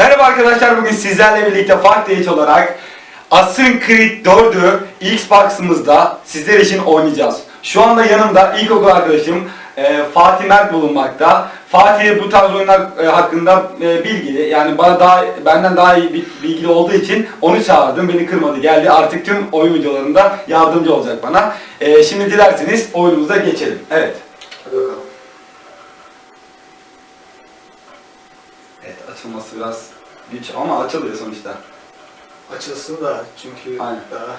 Merhaba arkadaşlar bugün sizlerle birlikte farklı Age olarak Assassin's Creed 4'ü Xbox'ımızda sizler için oynayacağız. Şu anda yanımda ilkokul arkadaşım e, Fatih Mert bulunmakta. Fatih bu tarz oyunlar e, hakkında e, bilgili. Yani bana daha benden daha iyi bi- bilgili olduğu için onu çağırdım. Beni kırmadı. Geldi. Artık tüm oyun videolarında yardımcı olacak bana. E, şimdi dilerseniz oyunumuza geçelim. Evet. Hadi bakalım. Evet açılması biraz güç ama açılıyor sonuçta. Açılsın da çünkü Aynen. daha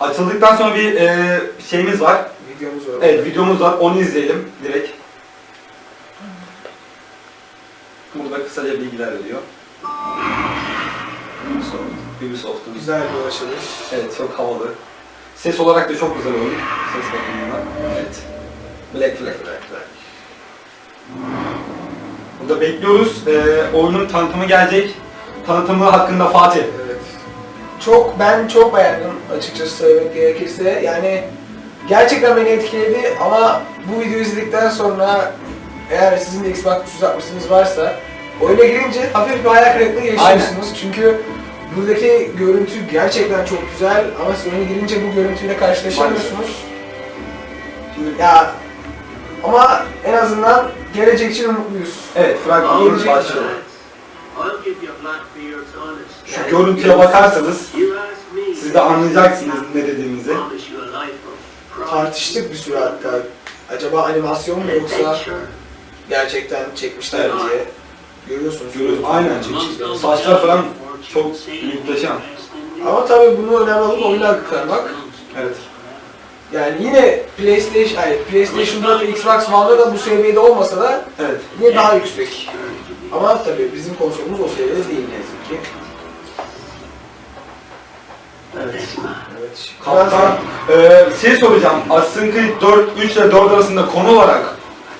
Açıldıktan sonra bir e, şeyimiz var. videomuz var. Evet videomuz var. Onu izleyelim direkt. Burada kısaca bilgiler veriyor. Ubisoft. Ubisoft'un. Güzel bir açılış. Evet çok havalı. Ses olarak da çok güzel oyun. Ses bakımından. Evet. Black Flag. Black Flag. Burada bekliyoruz. E, oyunun tanıtımı gelecek. Tanıtımı hakkında Fatih. Evet. Çok ben çok beğendim açıkçası söylemek gerekirse. Yani gerçekten beni etkiledi ama bu videoyu izledikten sonra eğer sizin de Xbox 360'ınız varsa oyuna girince hafif bir hayal kırıklığı yaşıyorsunuz. Çünkü buradaki görüntü gerçekten çok güzel ama siz oyuna girince bu görüntüyle karşılaşamıyorsunuz. Ya ama en azından gelecek için umutluyuz. evet fragmanımız Gelecek- başlıyor. Şu görüntüye bakarsanız siz de anlayacaksınız ne dediğimizi. Tartıştık bir süre hatta. Acaba animasyon mu yoksa gerçekten çekmişler mi Evet. diye. Görüyorsunuz. Görüyoruz, aynen. Çekmişler. Saçlar falan çok muhteşem. Ama tabii bunu önemli alıp oyuna aktarmak. Evet. Yani yine PlayStation, ay PlayStation 4 ve Xbox One'da da bu seviyede olmasa da Evet. yine daha yüksek. Ama tabii bizim konsolumuz o seviyede değil ne yazık ki. Evet. Evet. Kaptan, eee şey soracağım. Assassin's Creed 4, 3 ile 4 arasında konu olarak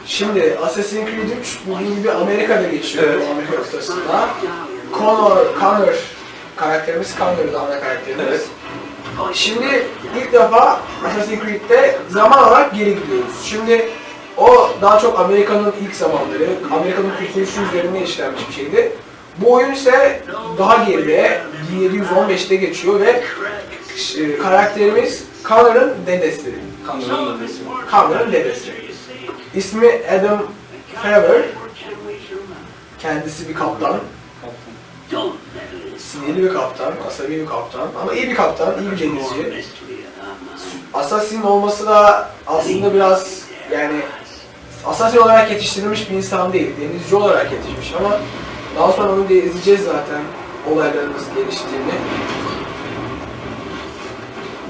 Şimdi Assassin's Creed 3 dediğim gibi Amerika'da geçiyor. Evet. Amerika kıtasında. Connor, Connor karakterimiz Connor'dı ana karakterimiz. Evet. Şimdi ilk defa Assassin's Creed'de zaman olarak geri gidiyoruz. Şimdi o daha çok Amerika'nın ilk zamanları, Amerika'nın kurtuluşu üzerine işlenmiş bir şeydi. Bu oyun ise daha geride, 1715'te geçiyor ve e, karakterimiz Connor'ın dedesi. kanunun ödesi. Connor'ın dedesi. İsmi Adam Favor, kendisi bir kaptan. Sinirli bir kaptan, asabi bir kaptan ama iyi bir kaptan, iyi bir denizci. Assassin olması da aslında biraz yani Assassin olarak yetiştirilmiş bir insan değil, denizci olarak yetişmiş ama daha sonra onu da izleyeceğiz zaten olayların nasıl geliştiğini.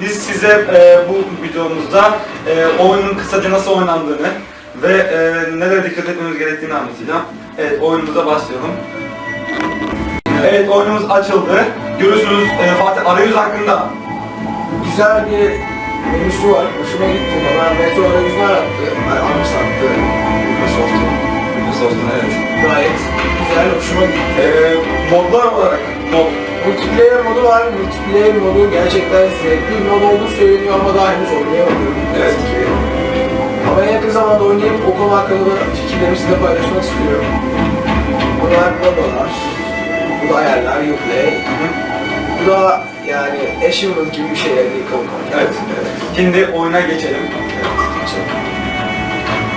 Biz size eee, bu videomuzda eee, oyunun kısaca nasıl oynandığını ve eee nelere dikkat etmemiz gerektiğini anlatacağım. Evet oyunumuza başlayalım. Evet oyunumuz açıldı. Görüyorsunuz eee, Fatih arayüz hakkında. Güzel bir menüsü var, hoşuma gitti bana. Metro arayüzünü arattı, ay, anımsattı Microsoft'un. Microsoft'un evet. Gayet güzel, hoşuma gitti. Eee modlar olarak mod. Multiplayer modu var. Multiplayer modu gerçekten zevkli bir mod olduğu söyleniyor ama daha henüz oynayamadım. Evet. Ki. Ama en yakın zamanda oynayıp o konu hakkında da fikirlerimi sizinle paylaşmak istiyorum. Bunlar modalar. Bu da ayarlar, Uplay. Bu da yani achievement gibi bir şeyler değil kamu Evet. Şimdi oyuna geçelim.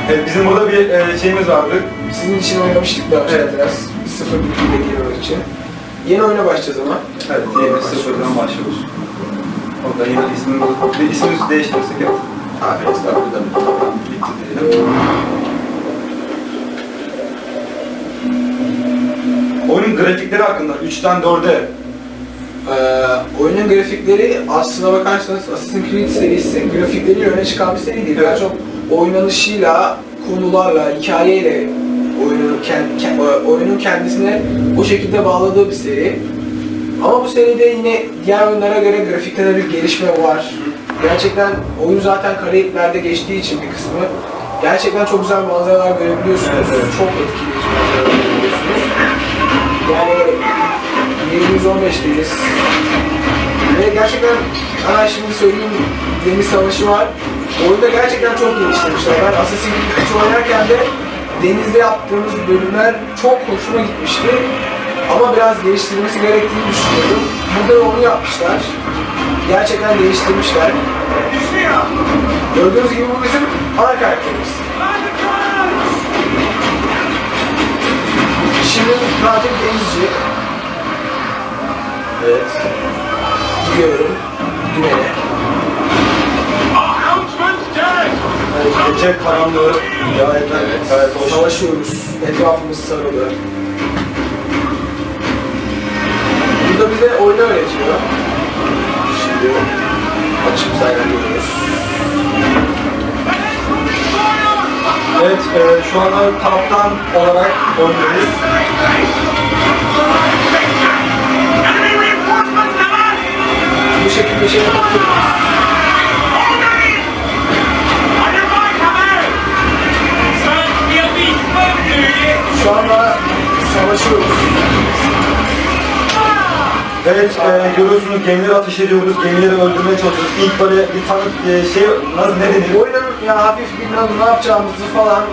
Evet bizim burada bir eee, şeyimiz vardı. Sizin için oynamıştık daha önce Evet. biraz. Sıfır bilgiyle girmek için. Yeni oyuna başlayacağız ama. Evet, yeni sıfırdan başlıyoruz. Orada yeni ismini bir ismini değiştirirsek evet. Tabii, tabii. Bitti diyelim. Oyunun grafikleri hakkında 3'ten 4'e Ee, oyunun grafikleri aslına bakarsanız Assassin's Creed serisi grafikleriyle öne çıkan bir seri değil. Daha çok oynanışıyla, konularla, hikayeyle oyunun, kend, ke- oyunun kendisine o şekilde bağladığı bir seri. Ama bu seride yine diğer oyunlara göre grafikte de bir gelişme var. Gerçekten oyun zaten Karayipler'de geçtiği için bir kısmı gerçekten çok güzel manzaralar görebiliyorsunuz. Evet, evet. Çok etkileyici manzaralar Yani 715'teyiz. Ve gerçekten, ana şimdi söyleyeyim, deniz savaşı var. Oyunda gerçekten çok geliştirmişler. Ben Assassin's Creed 3 oynarken de denizde yaptığımız bölümler çok hoşuma gitmişti. Ama biraz geliştirilmesi gerektiğini düşünüyorum. Burada da onu yapmışlar. Gerçekten değiştirmişler. Gördüğünüz gibi bu bizim ana karakterimiz. Şimdi Radim Denizci. Evet. Gidiyorum. Dümene. Evet, gece karanlığı gayet, gayet hoş. Savaşıyoruz. Etrafımız sarılı. Burada bize oyunu öğretiyor. Şimdi açıp saygılıyoruz. Evet, e, şu anda kaptan olarak oynuyoruz. Bu şekilde şey yapıyoruz. Şu anda savaşıyoruz. Evet, e, görüyorsunuz gemileri ateş ediyoruz, gemileri öldürmeye çalışıyoruz. İlk böyle bir tanık e, şey, nasıl ne denir? Oyunun ya hafif bilmem ne yapacağımızı falan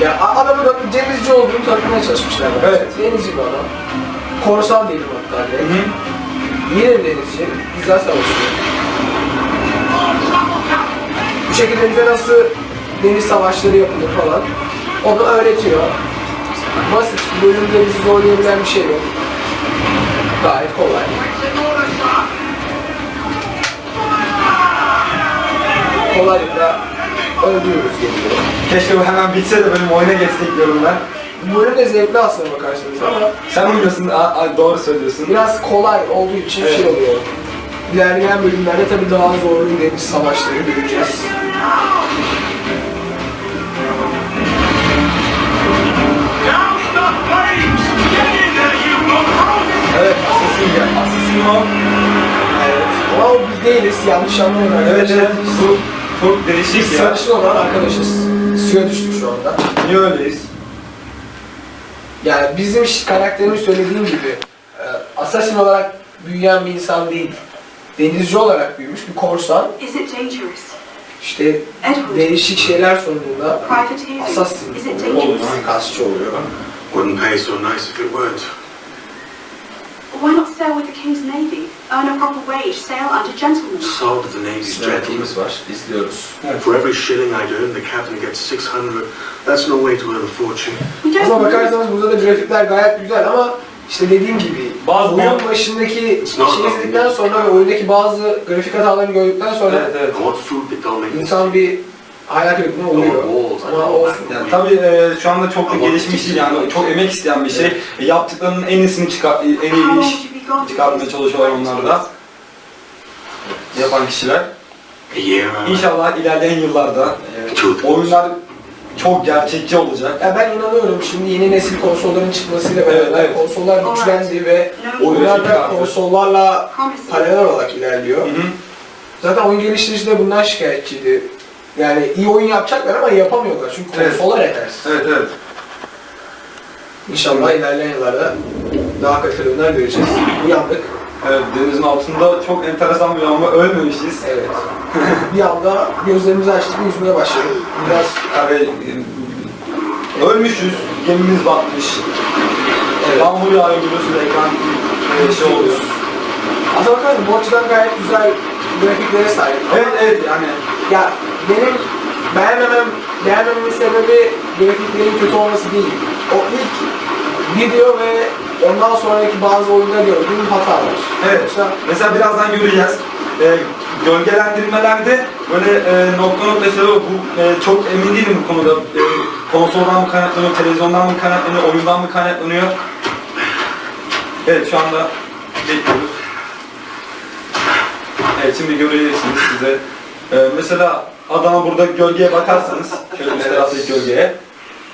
ya adamın da denizci olduğunu tanıtmaya çalışmışlar. bence. Evet. Denizci bir adam. Korsan değil hatta. Hı hı. Yine denizci. Güzel savaşıyor. Bu şekilde bize nasıl deniz savaşları yapılır falan. Onu öğretiyor. Basit. Bölümde bizi zorlayabilen bir şey yok. Gayet kolay. Kolaylıkla öldürüyoruz geliyor. Keşke bu hemen bitse de benim oyuna geçsek diyorum ben. Bu bölüm de zevkli aslında bakarsanız ama Sen oynuyorsun, a, a, doğru söylüyorsun. biraz kolay olduğu için Evet. şey oluyor. İlerleyen bölümlerde tabii daha zorlu deniz savaşları göreceğiz. Evet, Assassin gel. Assassin o. Evet. Ama o biz değiliz, yanlış anlamayın Evet, arkadaşlar. evet, bu çok Biz değişik ya. sarışın olan arkadaşız. Suya düştük şu anda. Niye öyleyiz? Yani bizim karakterimiz söylediğim gibi e, assassin olarak büyüyen bir insan değil. Denizci olarak büyümüş bir korsan. Is it dangerous? İşte Edward, değişik şeyler sonucunda privateering. assassin Is it oluyor, dangerous? suikastçı oluyor. Wouldn't pay so nice if it weren't. Why not sail with the King's Navy? Earn a proper wage, sail under gentlemen. Salt of the Navy's gentlemen. Yönetimimiz var, izliyoruz. For every shilling I earn, the captain gets 600. That's no way to earn a fortune. We don't Aslına bakarsanız burada da grafikler gayet güzel ama işte dediğim gibi Bazı oyun başındaki şey izledikten sonra ve oyundaki bazı grafik hatalarını gördükten sonra Evet, evet. I want food that don't make insan bir hayal kırıklığına oluyor. Ama olsun. Yani tabii e, şu anda çok da gelişmiş değil yani çok emek isteyen bir şey. E, yaptıklarının en iyisini çıkar, en iyi iş çıkartmaya çalışıyorlar onlar da. Yapan kişiler. İnşallah ilerleyen yıllarda two. oyunlar çok gerçekçi olacak. Ya ben inanıyorum şimdi yeni nesil konsolların çıkmasıyla beraber Evet, evet. konsollar güçlendi ve oyunlar da konsollarla paralel olarak ilerliyor. Hı hı. Zaten oyun geliştirici de bundan şikayetçiydi. Yani iyi oyun yapacaklar ama yapamıyorlar çünkü Evet. konsollar yetersiz. Evet evet. İnşallah ilerleyen yıllarda daha kaliteli oyunlar göreceğiz. Uyandık. Evet denizin altında çok enteresan bir ama ölmemişiz. Evet. bir anda gözlerimizi açtık ve yüzmeye başladık. Biraz e, ölmüşüz, gemimiz batmış. Evet. Yağmur yağıyor biliyorsun ekran e, şey oluyor. aslına bakarsan bu açıdan gayet güzel grafiklere sahip. Evet evet yani Ya benim beğenmemem, beğenmememin sebebi grafiklerin kötü olması değil. O ilk video ve ondan sonraki bazı oyunda gördüğüm hatalar. Evet. Yoksa Mesela birazdan göreceğiz. Ee, gölgelendirmelerde böyle e, nokta nokta şey var. bu e, çok emin değilim bu konuda. E, konsoldan mı kaynaklanıyor, televizyondan mı kaynaklanıyor, oyundan mı kaynaklanıyor? Evet şu anda bekliyoruz. Evet şimdi göreceksiniz size. Ee, mesela adama burada gölgeye bakarsanız, şöyle taraftaki gölgeye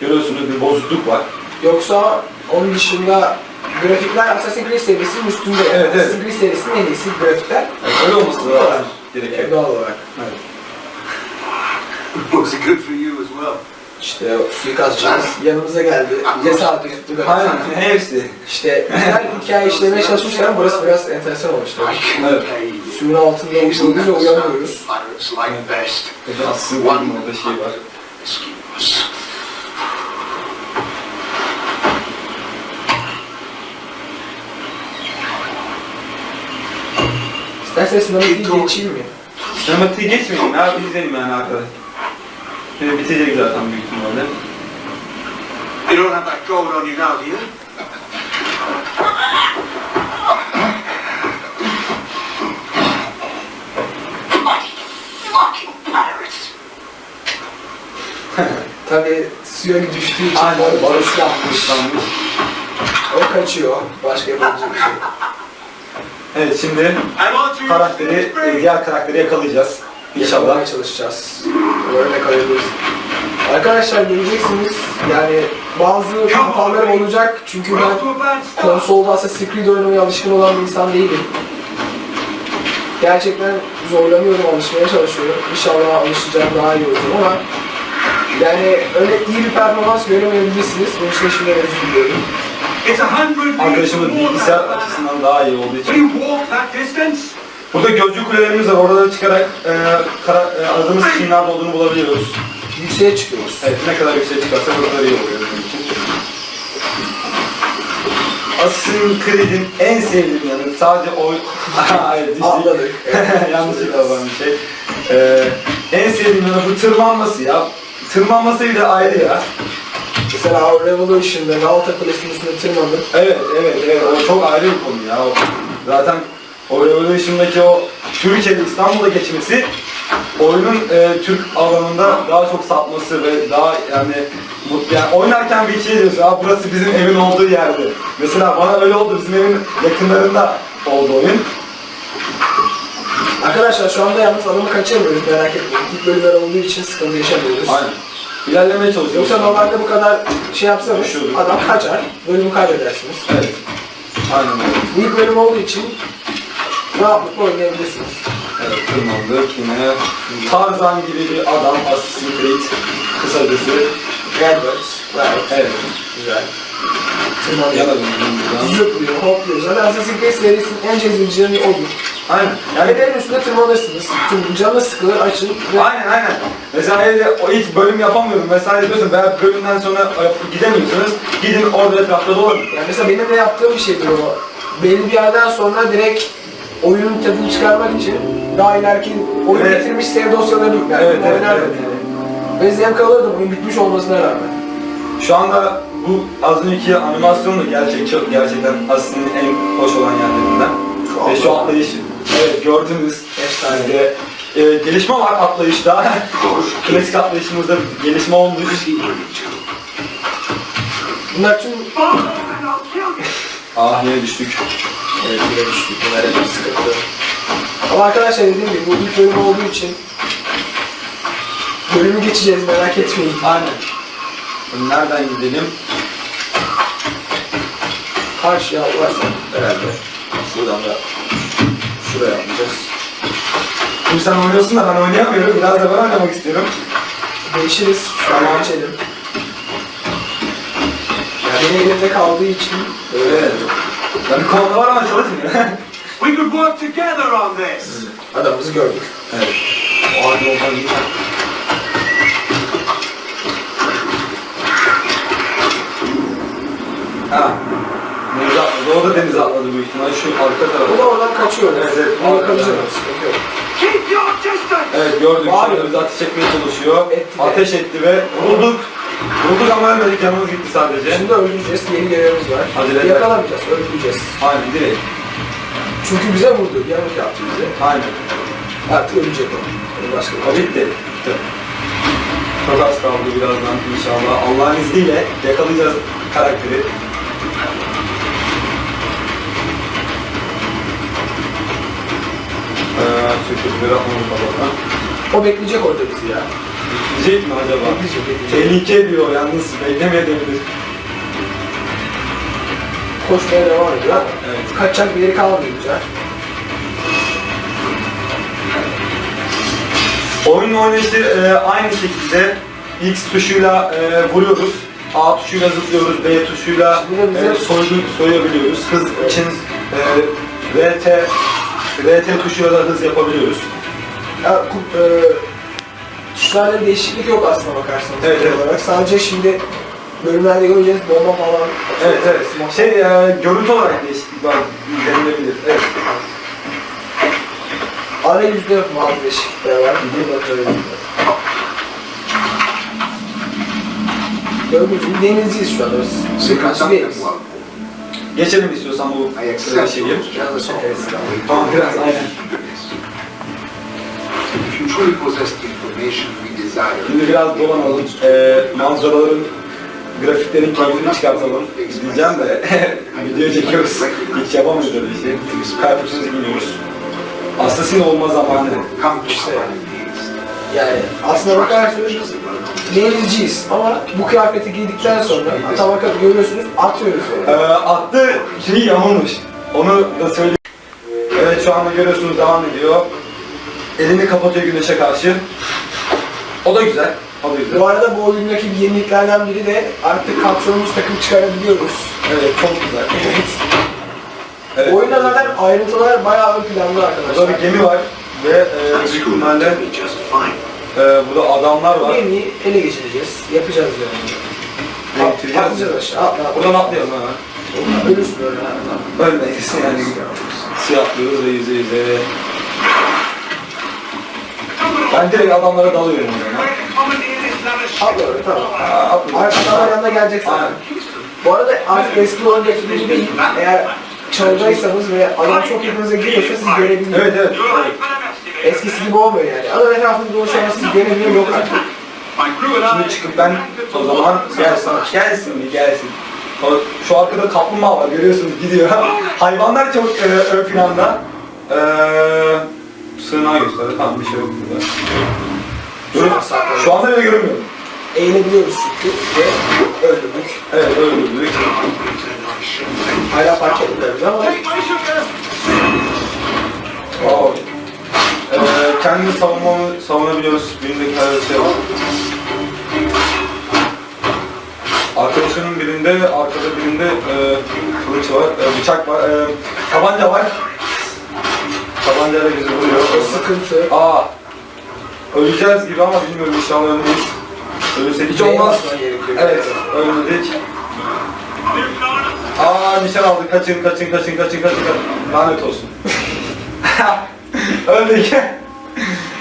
görüyorsunuz bir bozukluk var. Yoksa onun dışında grafikler Assassin's Creed serisinin üstünde. Evet, evet. Assassin's Creed serisinin en iyisi grafikler. Evet, öyle olması da gerekiyor. Doğal olarak. Evet. Was it good for you as well? İşte o suikastçımız yanımıza geldi. Cesaret tuttu. Aynen hepsi. İşte güzel hikaye işlemeye çalışmışlar ama burası biraz enteresan olmuştu. Evet. Suyun altında ve uyanıyoruz. Best. Aslında orada şey var. İstersen sinematiği geçeyim mi? Sinematiği geçmeyelim ya, bir izleyelim yani arkadaş. Şimdi bitecek zaten büyük ihtimalle. You don't have that gold on you now, do you? Tabii suya düştüğü için Aynen, parası yapmış. O kaçıyor. Başka yapabilecek bir şey yok. Evet şimdi karakteri, e, diğer karakteri yakalayacağız. İnşallah. Çalışacağız. Örnek alabiliriz. Arkadaşlar göreceksiniz yani bazı hatalarım olacak çünkü ben konsolda Assassin's Creed oynamaya alışkın olan bir insan değilim. Gerçekten zorlanıyorum, alışmaya çalışıyorum. İnşallah alışacağım daha iyi olacak ama yani öyle iyi bir performans göremeyebilirsiniz. Bunun için de şimdi özür diliyorum. It's a hundred meters Arkadaşımız from bilgisayar açısından daha iyi olduğu için. you walk that distance? Burada gözcü kulelerimiz var. Orada çıkarak e, kara, e, aradığımız kişinin nerede olduğunu bulabiliyoruz. Yükseğe çıkıyoruz. Evet ne kadar yükseğe çıkarsa o kadar iyi oluyor bizim için. Assassin's Creed'in en sevdiğim yanı sadece o... Hayır. Atladık. Yanlışlıkla olan bir şey. Ee, en sevdiğim yanı bu tırmanması ya. Tırmanması bile ayrı ya. Mesela o Revolution'da Galata Kulesi'nin üstüne tırmandım. Evet, evet, evet. O çok ayrı bir konu ya. O, zaten o Revolution'daki o Türkiye'de İstanbul'da geçmesi oyunun e, Türk alanında daha çok sapması ve daha yani mutlu yani oynarken bir şey diyorsun ya burası bizim evin olduğu yerde. Mesela bana öyle oldu bizim evin yakınlarında oldu oyun. Arkadaşlar şu anda yalnız adamı kaçırmıyoruz merak etmeyin. İlk bölümler olduğu için sıkıntı yaşamıyoruz. Aynen. İlerlemeye çalışıyoruz. Yoksa normalde bu kadar şey yapsanız adam kaçar, bölümü kaybedersiniz. Evet. Aynen öyle. İlk bölüm olduğu için rahatlıkla oynayabilirsiniz. Evet, tırmandık yine. Tarzan gibi bir adam Assassin's Creed kısacası. Redbird, gayet Evet. güzel. Zıplıyor, hopluyor. Zaten Assassin's Creed serisinin en cezbedici odur. Aynen. Yani evin üstünde tırmanırsınız. Tüm canı sıkılır, açın ve Aynen aynen. Mesela evde o ilk bölüm yapamıyorum vesaire diyorsun veya bölümden sonra e, gidemiyorsunuz. Gidin orada etrafta dolanın. yani mesela benim de yaptığım bir şeydir o. Belli bir yerden sonra direkt oyunun tadını çıkarmak için daha ileriki oyun Evet. getirmiş save dosyalarını yüklerdim. Evet, evet, oynardım evet. yani. Ve zevk alırdım oyun bitmiş olmasına rağmen. Şu anda bu az önceki animasyon da gerçek, çok gerçekten aslında en hoş olan yerlerinden. Ve şu atlayış. Evet gördünüz. Efsane. E, gelişme var atlayışta. Klasik atlayışımızda gelişme olmuş. Bunlar tüm Ah yine düştük. Evet, yine düştük. Bunlar hep sıkıntı. Ama arkadaşlar dediğim gibi bu ilk bölüm olduğu için bölümü geçeceğiz merak etmeyin. Aynen. Nereden gidelim? Karşıya ulaşsak herhalde. Şuradan da şuraya atlayacağız. Şimdi sen oynuyorsun da ben oynayamıyorum. Biraz da ben oynamak istiyorum. Değişiriz. Tamam. geçelim. Yani benim elimde kaldığı için Evet. Ben bir konuda var ama çalışmıyor. We could work together on this. adamımızı gördük. evet. O halde olmalı. Ha. O da denize atladı büyük ihtimal. Şu arka O tarafa. da oradan kaçıyor. Evet, evet. Sıkıntı yok. Keep your distance. Evet gördük. Var. Şu anda bizi ateş etmeye çalışıyor. Etti de. Ateş etti ve vurulduk. Vurulduk ama ölmedik. Canımız gitti sadece. Şimdi öldüreceğiz. Yeni görevimiz var. Acele. Yakalamayacağız. Öldüreceğiz. Aynen direkt. Çünkü bize vurdu. Yanlış yaptı bize. Aynen. Artık ölecek o. Yani başka O bitti. Bitti. Çok az kaldı birazdan inşallah. Allah'ın izniyle yakalayacağız karakteri. O bekleyecek orada bizi ya. Gidecek mi acaba? Bekleyecek, bekleyecek. Tehlike diyor yalnız beklemeyebilir. Koşmaya devam ediyor. Evet. Kaçacak bir yeri kalmayacak. Oyunun oynayışı e, aynı şekilde X tuşuyla e, vuruyoruz. A tuşuyla zıplıyoruz, B tuşuyla e, soydu, soyabiliyoruz. Hız için e, RT, RT tuşuyla da hız yapabiliyoruz. Ya, ku- e, tuşlarda değişiklik yok aslına bakarsanız. Evet, genel evet. Olarak. Sadece şimdi bölümlerde göreceğiz bomba falan. Evet evet. Şey e, görüntü olarak değişiklik var denilebilir. Evet. Ana yüzde bazı değişiklikler var. Burada böyle. Gördüğünüz gibi denizciyiz şu anda biz. Birkaç değiliz. Geçelim istiyorsan bu şeyi. çok offers. eski. Tamam biraz aynen. Şimdi biraz dolanalım. E, manzaraların, grafiklerin keyfini çıkartalım. Diyeceğim de video çekiyoruz. Hiç yapamıyoruz öyle bir şey. Kıyafetimizi giyiyoruz. Assassin olma zamanı. in haste. Yani aslında bakarsanız denizciyiz ama bu kıyafeti giydikten sonra tabaka görüyorsunuz atıyoruz Ee, yani. attı şey yamulmuş. Onu da söyleyeyim. Evet şu anda görüyorsunuz devam ediyor. Elini kapatıyor güneşe karşı. O da güzel. O da güzel. Bu arada bu oyundaki bir yeniliklerden biri de artık kapşonumuz takıp çıkarabiliyoruz. Evet çok güzel. Evet. Oyunda zaten ayrıntılar bayağı ön planda Burada arkadaşlar. bir gemi var ve e, büyük ihtimalle e, burada adamlar var. gemiyi ele geçireceğiz. Yapacağız yani. Elektriği Atlayacağız aşağı. Atla atla. Buradan atlayalım ha. Ölürsün öyle. Ölmeyiz yani. Suya atlıyoruz ve yüze yüze. Ben direkt adamlara dalıyorum zaman. Atla öyle tamam. Atlıyorum. Arkadan yanına gelecek zaten. Aynen. Bu arada artık eski oyundaki gibi değil. Eğer çaldaysanız ve adam çok yakınıza geliyorsa siz görebiliyor. Evet evet. evet. Eskisi gibi olmuyor yani. Adam etrafında dolaşıyor siz göremiyor yok artık. Şimdi çıkıp ben o zaman gelsin, gelsin bir gelsin. O, şu arkada kaplumbağa var görüyorsunuz gidiyor. Hayvanlar çok e, ön planda. E, sığınağı gösterdi tamam bir şey yok burada. Görüyor musun? Şu anda bile görünmüyor. Eğilebiliyoruz çünkü ve öldürdük. Evet öldürdük. Hala fark bizi ama Wow. E, kendini savunma, savunabiliyoruz. Birindeki her şey var. Arkadaşımın birinde, arkada birinde e, kılıç var, e, bıçak var, e, tabanca var. Tabancayla bizi vuruyor. sıkıntı. Aa, öleceğiz gibi ama bilmiyorum inşallah ölmeyiz. Ölürsek hiç olmaz. Basman gerekiyor. Evet, ölmedik. Aa, nişan aldık. Kaçın, kaçın, kaçın, kaçın. kaçın. Lanet olsun. Öldük.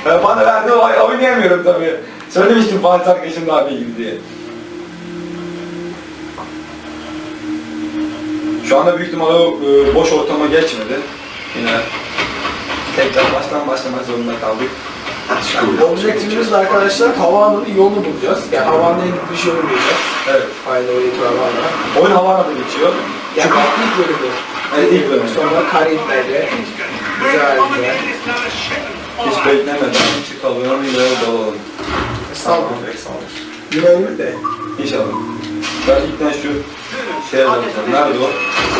E, Bana verdi, oy- oynayamıyorum tabii. Söylemiştim Fatih arkadaşım daha iyi diye. Şu anda büyük ihtimalle o e, boş ortama geçmedi. Yine tekrar baştan başlamak zorunda kaldık. Cool. Objektifimiz de arkadaşlar havaalanının yolunu bulacağız. Yani havaalanına gidiş yolu bulacağız. Evet. Final Oyun Havaalanı. Oyun Havana'da geçiyor. Yani ilk bölümü. Evet, ilk bölümü. Sonra Karayipler'de. Güzel güzel. Hiç beklemeden çıkalım ve dalalım. Estağfurullah. Yine ölür de. İnşallah. Ben ilkten şu şeye bakacağım. Nerede o?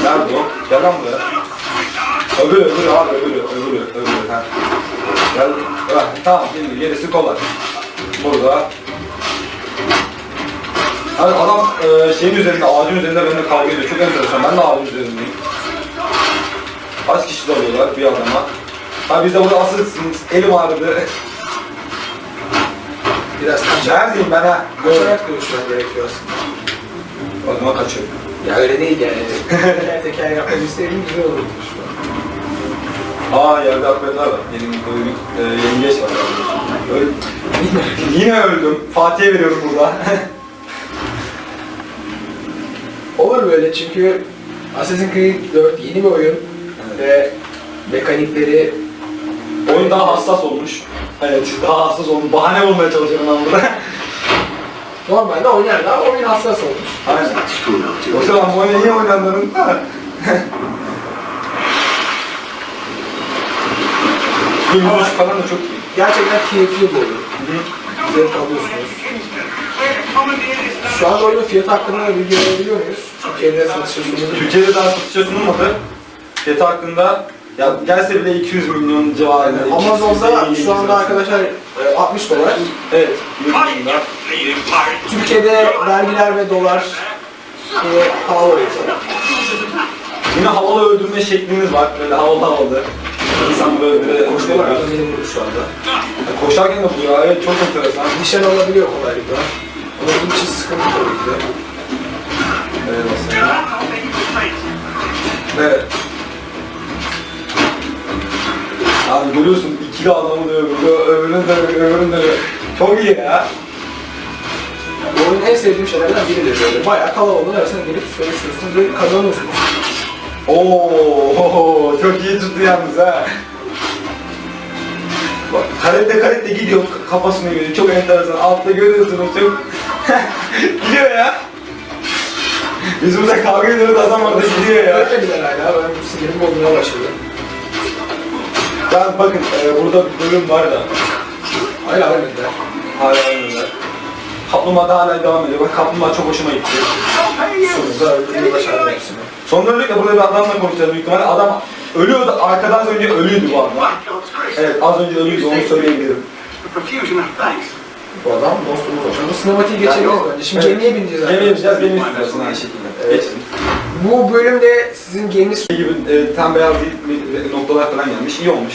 Nerede o? Gel lan buraya. Öbürü, öbürü abi, öbürü, öbürü, öbürü. Ha. Gel. Ha, tamam, şimdi gerisi kolay. Burada. Hani adam e, şeyin üzerinde, ağacın üzerinde benimle kavga ediyor. Çok enteresan. Ben de ağacın üzerindeyim. Kaç kişi dalıyorlar bir adama. Ha biz de burada asılsınız. Elim ağrıdı. Biraz kaçarak, Neredeyim ben ha? kaçarak dönüşmen gerekiyor aslında. O zaman kaçıyorum. Ya öyle değil yani. teker teker yapabilseydim güzel olurdu şu an. Aa yerde akreditler var. Benim bir e, yengeç var. Öl Yine öldüm. Fatih'e veriyorum burada. Olur böyle çünkü Assassin's Creed 4 yeni bir oyun ve mekanikleri Oyun daha hassas olmuş. Evet daha hassas olmuş. Bahane bulmaya çalışıyorum ben burada. normalde oynar da oyun hassas olmuş. Aynen. That's cool now, too. Yoksa ben bu oyunu niye oynandığını... Film vuruş falan da çok iyi. Gerçekten keyifli bir oyun. Zevk alıyorsunuz. Şu an oyunun fiyatı hakkında da bilgi verebiliyor muyuz? Türkiye'de satışa sunuldu. Türkiye'de daha satışa sunulmadı. Fiyatı hakkında ya gelse bile 200 milyon civarında. Amazon'da 250 şu anda arkadaşlar e, 60 dolar. Evet. Türkiye'de vergiler ve dolar e, pahalı olacak. Yine havalı öldürme şekliniz var. Böyle havalı havalı. İnsanları öldüre Koşmalar öldürüyoruz. benim şu anda. Ya Koşarken de bu ya. Evet çok enteresan. Nişan alabiliyor kolaylıkla. Ama bunun için sıkıntı tabii ki de. Evet. Evet. Bir adamı dövüyor, öbürünü dövüyor, öbürünü dövüyor. Çok iyi ya. Bu oyunun en sevdiğim şeylerden biridir böyle. Bayağı kalabalığın arasına girip sövüşüyorsunuz ve kazanıyorsunuz. Oo, çok iyi tuttu yalnız ha. Bak karette karette gidiyor k- kafasını görüyor. Çok enteresan. Altta görüyorsunuz çok gidiyor ya. Biz burada kavga ediyoruz adam orada gidiyor ya. Ölmediler hala. Ben sinirim bozmaya başladı. Ben bakın e, burada bir bölüm var da. Hala ölmediler. Hala oynuyorlar. Kaplumbağa da hala devam ediyor. Bak kaplumbağa çok hoşuma gitti. Sonunda öldürmeyi başardım hepsini. Sonra öyle burada bir adamla konuşacağız büyük ihtimalle. Adam ölüyordu, arkadan önce ölüydü bu adam. Evet, az önce ölüydü, onu söyleyebilirim. Bu adam dostumuz olsun. Bu sinematiği geçebiliriz bence. Şimdi gemiye bineceğiz Gemiye bineceğiz, benim istersin aynı şekilde. Evet. Geçsin. Bu bölümde sizin geminiz Şey gibi e, tam beyaz değil, noktalar falan gelmiş, iyi olmuş.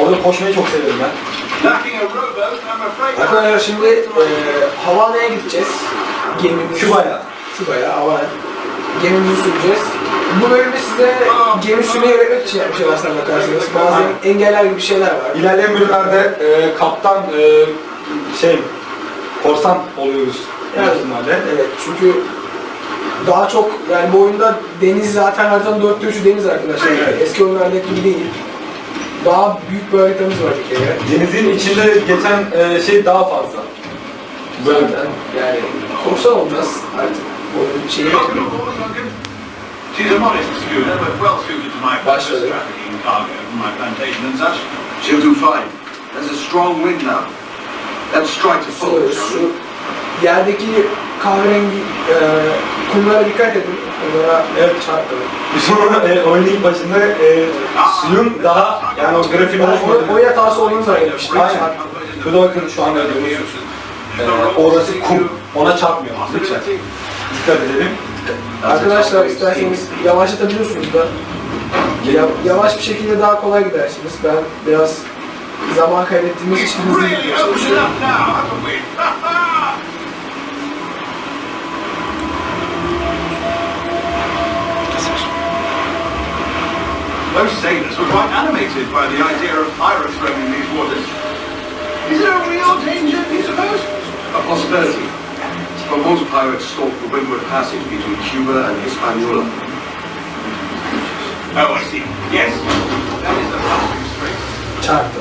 Orada koşmayı çok severim ben. Arkadaşlar şimdi e, Havana'ya gideceğiz. Gemimiz... Küba'ya. Küba'ya, Havana. Gemimizi süreceğiz. Bu bölümde size gemi sürmeyi öğretmek için yapmışlar aslında bakarsanız. Bazı Aynen. engeller gibi şeyler var. İlerleyen bölümlerde e, kaptan, e, şey, korsan oluyoruz Evet. ihtimalle. Evet çünkü daha çok yani bu oyunda deniz zaten haritanın dörtte üçü deniz arkadaşlar. Yani eski oyunlardaki gibi değil. Daha büyük bir haritamız var bir kere. Denizin içinde geçen e, şey daha fazla. Bölüm. Zaten yani korsan olacağız artık. Bu şeyi. She's a modest schooner, but well suited to my purpose, Başladı. trafficking cargo from my plantation and such. She'll do fine. There's a strong wind now. Let's strike shall Şu we? Yerdeki kahverengi e, kumlara dikkat edin. Onlara Evet. Biz sonra e, oyunun ilk başında e, suyun daha yani o grafik O, oluşmadı. o yatağısı olduğunu zannetmiştim. Aynen. Şurada bakın şu anda görüyorsunuz. E, orası kum. Ona çarpmıyor. Lütfen. Dikkat edelim. Arkadaşlar isterseniz yavaşlatabiliyorsunuz da. Ya- yavaş bir şekilde daha kolay gidersiniz. Ben biraz zaman kaybettiğimiz için hızlı Really gitmeye opened it çalışıyorum. up now, haven't we? Most sailors were quite animated by the idea of pirates roaming these waters. Is there a real danger, do you suppose? A possibility. But most pirates stalk the windward passage between Cuba and Hispaniola. Oh, I see. Yes, that is the passing strait. Çarptı.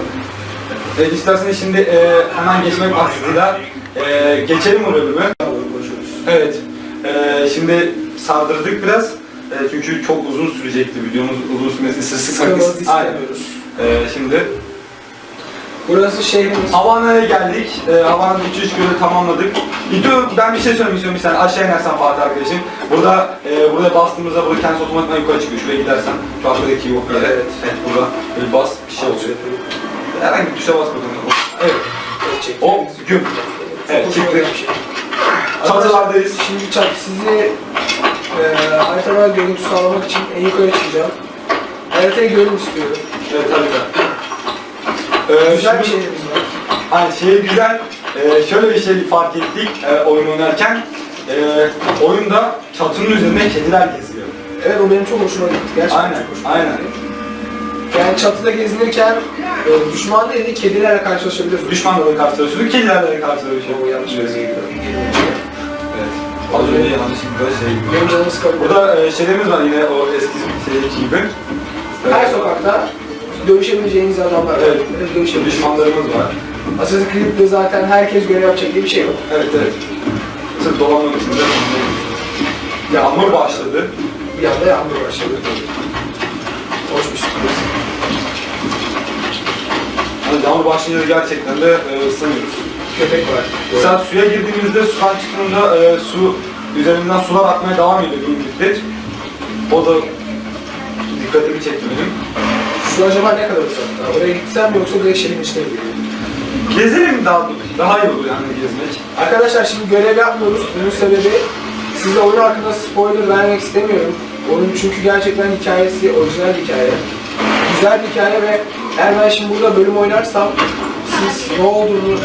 E, isterseniz şimdi e, hemen geçmek maksadıyla e, geçelim o bölümü. Evet. E, şimdi sardırdık biraz. E, çünkü çok uzun sürecekti videomuz uzun sürmesini sık sık Sıkılmanızı istemiyoruz. E, şimdi Burası şehrimiz. Havana'ya geldik. E, Havana'da 2-3 günü tamamladık. İdo ben bir şey söylemek istiyorum saniye. Aşağı inersen Fatih arkadaşım. Burada e, burada bastığımızda burada kendisi otomatikman yukarı çıkıyor. Şuraya gidersen şu arkadaki yok yere. Evet. evet burada bir bas bir şey oluyor. Herhangi bir tuşa bas bakalım. Evet. O gün. Evet, bir şey. Çatılardayız. Şimdi çat sizi e, haritada görüntü sağlamak için en yukarı çıkacağım. Haritayı görün istiyorum. Evet tabii ki. Ee, Güzel bir şimdi- şehrimiz var. Ay şey güzel. Ee, şöyle bir şey fark ettik e, oyun oynarken. E, oyunda çatının üzerinde kediler geziyor. Evet o benim çok hoşuma gitti. Gerçekten Aynen, çok hoşuma aynen. gitti. Yani çatıda gezinirken e, düşman değil de kedilerle karşılaşabiliyoruz. Düşmanla da karşılaşıyoruz, kedilerle de karşılaşıyoruz. O yanlış bir şey Evet. Az önce yanlışlıkla şey. Benim canımı sıkabilir. Burada e, şeylerimiz var yine o eski şey gibi. Her sokakta dövüşebileceğiniz adamlar var. Evet. dövüşebileceğiniz. Düşmanlarımız var. Assassin's Creed'de zaten herkes görev yapacak diye bir şey yok. Evet evet. Sırf dolanmak için de Yağmur başladı. Bir anda yağmur başladı. Hoş bir sürpriz. Yani yağmur başlayınca gerçekten de e, ısınıyoruz. Köpek var. Mesela suya girdiğimizde sudan çıktığında e, su üzerinden sular akmaya devam ediyor bir müddet. O da dikkatimi çekti benim. Şu acaba ne kadar uzakta? Oraya gitsem yoksa direkt şehrin içine mi gireyim? Gezelim daha daha iyi olur yani gezmek. Arkadaşlar şimdi görev yapmıyoruz. Bunun sebebi size oyun hakkında spoiler vermek istemiyorum. Oyun çünkü gerçekten hikayesi orijinal hikaye. Güzel bir hikaye ve eğer ben şimdi burada bölüm oynarsam siz ne olduğunu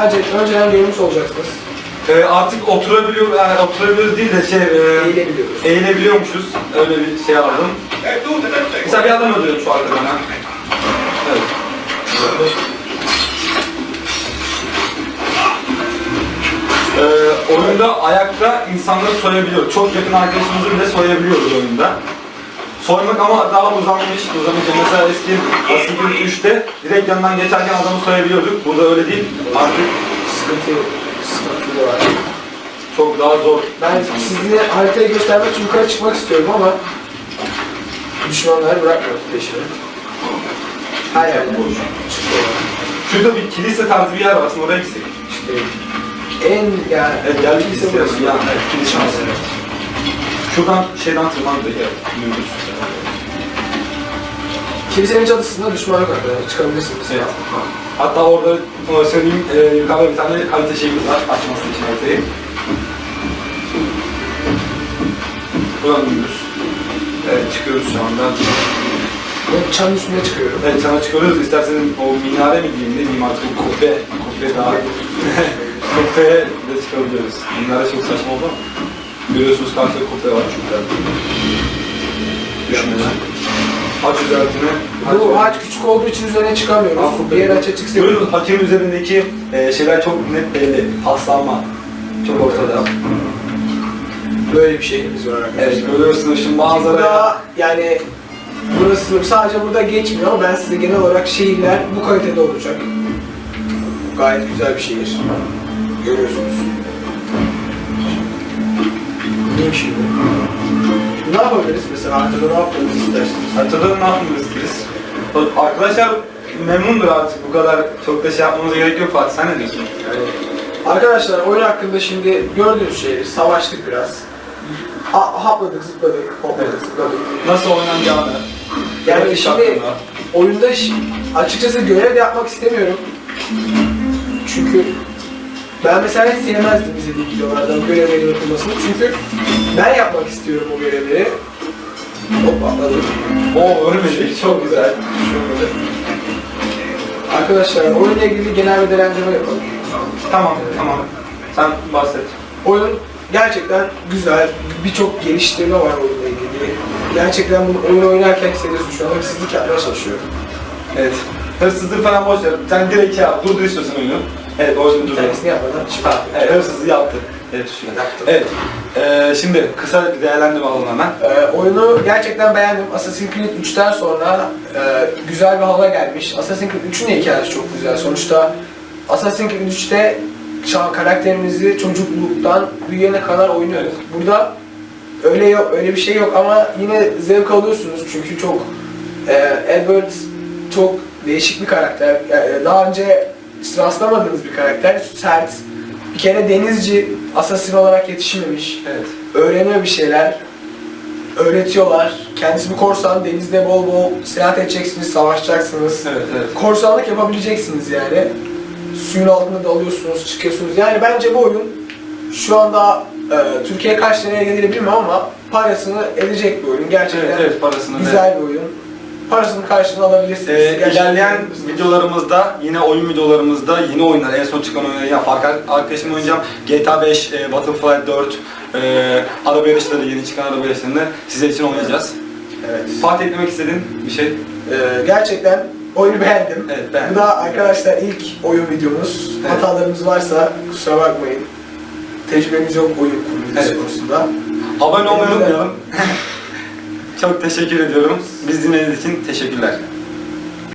önce, önceden görmüş olacaksınız. E, artık oturabiliyor, yani oturabiliyoruz değil de şey e, Eğilebiliyoruz. eğilebiliyormuşuz. Öyle bir şey aldım. Mesela bir adam öldürüyorum şu arkadan ha. Evet. Ee, oyunda ayakta insanları soyabiliyor. Çok yakın arkadaşımızı bile soyabiliyoruz oyunda. Soymak ama daha uzanmış, uzamış. Mesela eski Creed 3'te direkt yanından geçerken adamı soyabiliyorduk. Burada öyle değil. Artık Sıkıntı, sıkıntı var. çok daha zor. Ben size haritayı göstermek için yukarı çıkmak istiyorum ama düşmanlar bırakmıyor peşimi. Her yerden çıkıyorlar. Şurada bir kilise tarzı bir yer var. Aslında oraya gitsek. İşte en yani Evet, geldik kilise burası. Yani, evet, kilise şansı. Şuradan şeyden tırmandı. Evet, bilmiyoruz. Kilisenin çatısında düşman yok arkadaşlar. Çıkabilirsiniz. Evet. Hatta orada sana söyleyeyim, e, yukarıda bir tane harita şeyimiz var. Açması için haritayı. Buradan gidiyoruz. Evet, çıkıyoruz şu anda. Ben çanın üstüne çıkıyorum. Evet, sana çıkıyoruz. İsterseniz o minare mi diyeyim, ne diyeyim artık, kubbe. Kubbe daha... Kubbeye de çıkabiliyoruz. Minare çok saçma oldu ama. Görüyorsunuz karşıda kubbe var çünkü. Düşünün. Haç üzerine. Bu ağaç küçük olduğu için üzerine çıkamıyoruz. Diğer ağaç açıksa Görüyorsunuz haçın üzerindeki e, şeyler çok net belli. Paslanma. Çok ortada. böyle bir şeyimiz var arkadaşlar. Evet görüyorsunuz şu Manzara manzaraya. yani burası sadece burada geçmiyor ben size genel olarak şehirler bu kalitede olacak. Gayet güzel bir şehir. Görüyorsunuz. Neyim şimdi? Ne yapabiliriz mesela haritada ne yapmamızı istersiniz? Haritada ne yapmamız biz? Arkadaşlar memnundur artık bu kadar çok da şey yapmamıza gerek yok Fatih sen ne diyorsun? Yani arkadaşlar oyun hakkında şimdi gördüğünüz şeyleri savaştık biraz. Ha, hapladık, zıpladık, hopladık, zıpladık. Nasıl oynanacağını, Yani grafik şimdi hakkında. oyunda ş- açıkçası görev de yapmak istemiyorum. Çünkü ben mesela hiç sevmezdim izlediğim videolardan görevlerin yapılmasını. Çünkü ben yapmak istiyorum o görevleri. Hop atladım. Oo ölmedi çok güzel. Arkadaşlar oyunla ilgili genel bir değerlendirme yapalım. Tamam tamam. Sen bahset. Oyun gerçekten güzel. Birçok geliştirme var oyunla ilgili. Gerçekten bunu oyun oynarken hissediyorsun şu an. Hırsızlık yapmaya çalışıyorum. Evet. Hırsızlık falan boş ver. Sen direkt şey yap. Durdur istiyorsan oyunu. Evet oyunu durdur. Kendisini yapmadan Ha, evet hırsızlığı yaptı. Evet tuşuna. Yaptım. Evet. Ee, şimdi kısa bir değerlendirme alalım hemen. Ee, oyunu gerçekten beğendim. Assassin's Creed 3'ten sonra e, güzel bir hava gelmiş. Assassin's Creed 3'ün de hikayesi çok güzel. Sonuçta Assassin's Creed 3'te şu an karakterimizi çocukluktan büyüyene kadar oynuyoruz. Burada öyle yok, öyle bir şey yok ama yine zevk alıyorsunuz çünkü çok e, Edward çok değişik bir karakter. Yani daha önce hiç rastlamadığınız bir karakter. Sert. Bir kere denizci, assassin olarak yetişmemiş Evet. öğreniyor bir şeyler. Öğretiyorlar. Kendisi bir korsan. Denizde bol bol seyahat edeceksiniz, savaşacaksınız. Evet evet. Korsanlık yapabileceksiniz yani. Suyun altında dalıyorsunuz, çıkıyorsunuz. Yani bence bu oyun şu anda e, Türkiye kaç liraya gelir bilmiyorum ama parasını edecek bir oyun. Gerçekten Evet evet parasını güzel bir oyun. Parasının karşılığını alabilirsiniz. Ee, Gerçekten ilerleyen alabilirsiniz. videolarımızda yine oyun videolarımızda yeni oyunlar en son çıkan oyunları yani farklı arkadaşımla oynayacağım GTA 5, e, Battlefield 4, e, araba yarışları yeni çıkan araba yarışlarını sizler için oynayacağız. Evet. Fatih eklemek istediğin bir şey? Ee, gerçekten oyunu beğendim. Evet, beğendim. Bu da arkadaşlar ilk oyun videomuz. Evet. Hatalarımız varsa kusura bakmayın. Tecrübemiz yok oyun videosu Evet. konusunda. Abone olmayı unutmayalım. Çok teşekkür ediyorum. Biz dinlediğiniz için teşekkürler.